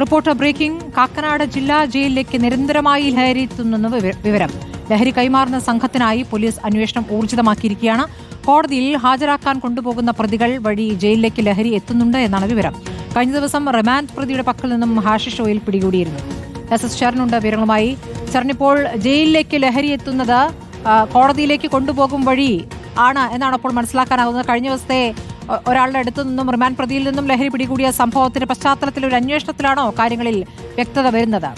Reporter breaking. Kakkanad ജില്ലാ ജയിലിലേക്ക് നിരന്തരമായി ലഹരി എത്തുന്നെന്ന് വിവ- വിവരം. ലഹരി കൈമാറുന്ന സംഘത്തിനായി പോലീസ് അന്വേഷണം ഊർജിതമാക്കിയിരിക്കുകയാണ്. കോടതിയിൽ ഹാജരാക്കാൻ കൊണ്ടുപോകുന്ന പ്രതികൾ വഴി ജയിലിലേക്ക് ലഹരി എത്തുന്നുണ്ട് എന്നാണ് വിവരം. കഴിഞ്ഞ ദിവസം റിമാൻഡ് പ്രതിയുടെ പക്കൽ നിന്നും ഹാഷിഷ് ഓയിൽ പിടികൂടിയിരുന്നു. എസ് എസ് ചരനുണ്ട് വിവരങ്ങളുമായി. ചരണിപ്പോൾ ജയിലിലേക്ക് ലഹരി എത്തുന്നത് കോടതിയിലേക്ക് കൊണ്ടുപോകും വഴി ആണ് എന്നാണ് അപ്പോൾ മനസ്സിലാക്കാനാകുന്നത്. കഴിഞ്ഞ ദിവസത്തെ ഒരാളുടെ അടുത്തു നിന്നും റിമാൻഡ് പ്രതിയിൽ നിന്നും ലഹരി പിടികൂടിയ സംഭവത്തിന്റെ പശ്ചാത്തലത്തിൽ ഒരു അന്വേഷണത്തിലാണോ കാര്യങ്ങളിൽ വ്യക്തത വരുന്നത്?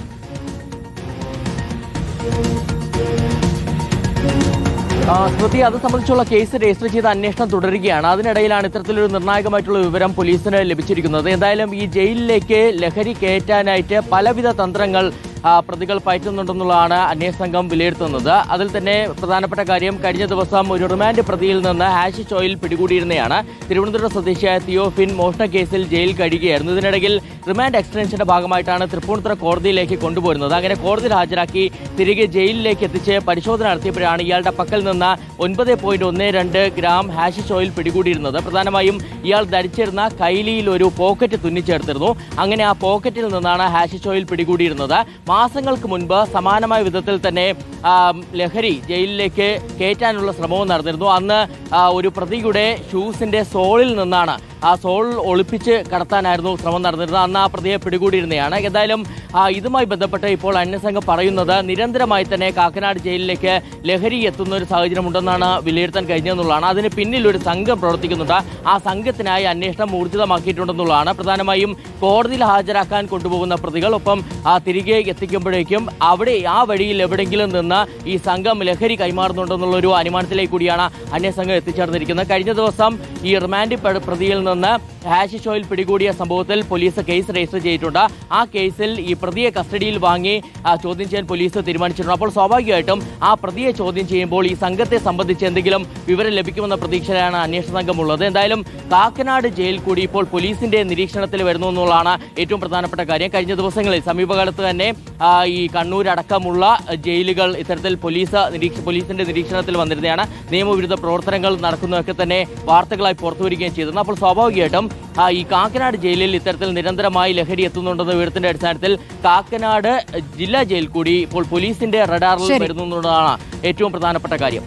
സ്മൃതി അത് സംബന്ധിച്ചുള്ള കേസ് രജിസ്റ്റർ ചെയ്ത അന്വേഷണം തുടരുകയാണ്. അതിനിടയിലാണ് ഇത്തരത്തിലൊരു നിർണായകമായിട്ടുള്ള വിവരം പോലീസിന് ലഭിച്ചിരിക്കുന്നത്. എന്തായാലും ഈ ജയിലിലേക്ക് ലഹരി കയറ്റാനായിട്ട് പലവിധ തന്ത്രങ്ങൾ പ്രതികൾ പയറ്റുന്നുണ്ടെന്നുള്ളതാണ് അന്വേഷണ സംഘം വിലയിരുത്തുന്നത്. അതിൽ തന്നെ പ്രധാനപ്പെട്ട കാര്യം കഴിഞ്ഞ ദിവസം ഒരു റിമാൻഡ് പ്രതിയിൽ നിന്ന് ഹാഷ് ചോയിൽ പിടികൂടിയിരുന്നതാണ് തിരുവനന്തപുരം സ്വദേശിയായ തിയോഫിൻ മോഷണ കേസിൽ ജയിലിൽ കഴിയുകയായിരുന്നു. ഇതിനിടയിൽ റിമാൻഡ് എക്സ്റ്റൻഷന്റെ ഭാഗമായിട്ടാണ് തൃപ്പൂണിത്തുറ കോടതിയിലേക്ക് കൊണ്ടുപോരുന്നത്. അങ്ങനെ കോടതിയിൽ ഹാജരാക്കി തിരികെ ജയിലിലേക്ക് എത്തിച്ച് പരിശോധന നടത്തിയപ്പോഴാണ് ഇയാളുടെ പക്കൽ നിന്ന് ഒൻപത് പോയിന്റ് ഒന്ന് രണ്ട് ഗ്രാം ഹാഷി ഓയിൽ പിടികൂടിയിരുന്നത്. പ്രധാനമായും ഇയാൾ ധരിച്ചിരുന്ന കൈലിയിൽ ഒരു പോക്കറ്റ് തുന്നിച്ചേർത്തിരുന്നു. അങ്ങനെ ആ പോക്കറ്റിൽ നിന്നാണ് ഹാഷി ഓയിൽ പിടികൂടിയിരുന്നത്. മാസങ്ങൾക്ക് മുൻപ് സമാനമായ വിധത്തിൽ തന്നെ ലഹരി ജയിലിലേക്ക് കയറ്റാനുള്ള ശ്രമവും നടന്നിരുന്നു. അന്ന് ഒരു പ്രതിയുടെ ഷൂസിന്റെ സോളിൽ നിന്നാണ് ആ സോൾ ഒളിപ്പിച്ച് കടത്താനായിരുന്നു ശ്രമം നടന്നിരുന്നത്. അന്ന് ആ പ്രതിയെ പിടികൂടിയിരുന്നതാണ് എന്തായാലും ഇതുമായി ബന്ധപ്പെട്ട് ഇപ്പോൾ അന്വേഷണം പറയുന്നത് നിരന്തരമായി തന്നെ കാക്കനാട് ജയിലിലേക്ക് ലഹരി എത്തുന്ന ഒരു സാഹചര്യം ഉണ്ടെന്നാണ് വിലയിരുത്താൻ കഴിഞ്ഞതെന്നുള്ളതാണ്. അതിന് പിന്നിൽ ഒരു സംഘം പ്രവർത്തിക്കുന്നുണ്ട്. ആ സംഘത്തിനായി അന്വേഷണം ഊർജിതമാക്കിയിട്ടുണ്ടെന്നുള്ളതാണ്. പ്രധാനമായും കോടതിയിൽ ഹാജരാക്കാൻ കൊണ്ടുപോകുന്ന പ്രതികൾ ഒപ്പം തിരികെ തിരികെ എത്തിക്കുമ്പോഴേക്കും അവിടെ ആ വഴിയിൽ എവിടെയെങ്കിലും നിന്ന് ഈ സംഘം ലഹരി കൈമാറുന്നുണ്ടെന്നുള്ള ഒരു അനുമാനത്തിലേക്ക് കൂടിയാണ് അന്യസംഘം സംഘം എത്തിച്ചേർന്നിരിക്കുന്നത്. കഴിഞ്ഞ ദിവസം ഈ റിമാൻഡ് പ്രതിയിൽ നിന്ന് ഹാഷിഷ് ഷോയിൽ പിടികൂടിയ സംഭവത്തിൽ പോലീസ് കേസ് രജിസ്റ്റർ ചെയ്തിട്ടുണ്ട്. ആ കേസിൽ ഈ പ്രതിയെ കസ്റ്റഡിയിൽ വാങ്ങി ചോദ്യം ചെയ്യാൻ പോലീസ് തീരുമാനിച്ചിട്ടുണ്ട്. അപ്പോൾ സ്വാഭാവികമായിട്ടും ആ പ്രതിയെ ചോദ്യം ചെയ്യുമ്പോൾ ഈ സംഘത്തെ സംബന്ധിച്ച് എന്തെങ്കിലും വിവരം ലഭിക്കുമെന്ന പ്രതീക്ഷയിലാണ് അന്വേഷണ സംഘമുള്ളത്. എന്തായാലും കാക്കനാട് ജയിൽ കൂടി ഇപ്പോൾ പോലീസിന്റെ നിരീക്ഷണത്തിൽ വരുന്നു എന്നുള്ളതാണ് ഏറ്റവും പ്രധാനപ്പെട്ട കാര്യം. കഴിഞ്ഞ ദിവസങ്ങളിൽ സമീപകാലത്ത് തന്നെ ഈ കണ്ണൂർ അടക്കമുള്ള ജയിലുകൾ ഇത്തരത്തിൽ പോലീസ് നിരീക്ഷ പോലീസിന്റെ നിരീക്ഷണത്തിൽ വന്നിരുന്നതാണ്. നിയമവിരുദ്ധ പ്രവർത്തനങ്ങൾ നടക്കുന്നതൊക്കെ തന്നെ വാർത്തകളായി പുറത്തുവരികയും ചെയ്തിരുന്നു. അപ്പോൾ സ്വാഭാവികമായിട്ടും ഈ കാക്കനാട് ജയിലിൽ ഇത്തരത്തിൽ നിരന്തരമായി ലഹരി എത്തുന്നുണ്ടെന്ന വിവരത്തിന്റെ അടിസ്ഥാനത്തിൽ കാക്കനാട് ജില്ലാ ജയിൽ കൂടി ഇപ്പോൾ പോലീസിന്റെ റഡാറിൽ വരുന്നതാണ് വരുന്നു എന്നുള്ളതാണ് ഏറ്റവും പ്രധാനപ്പെട്ട കാര്യം.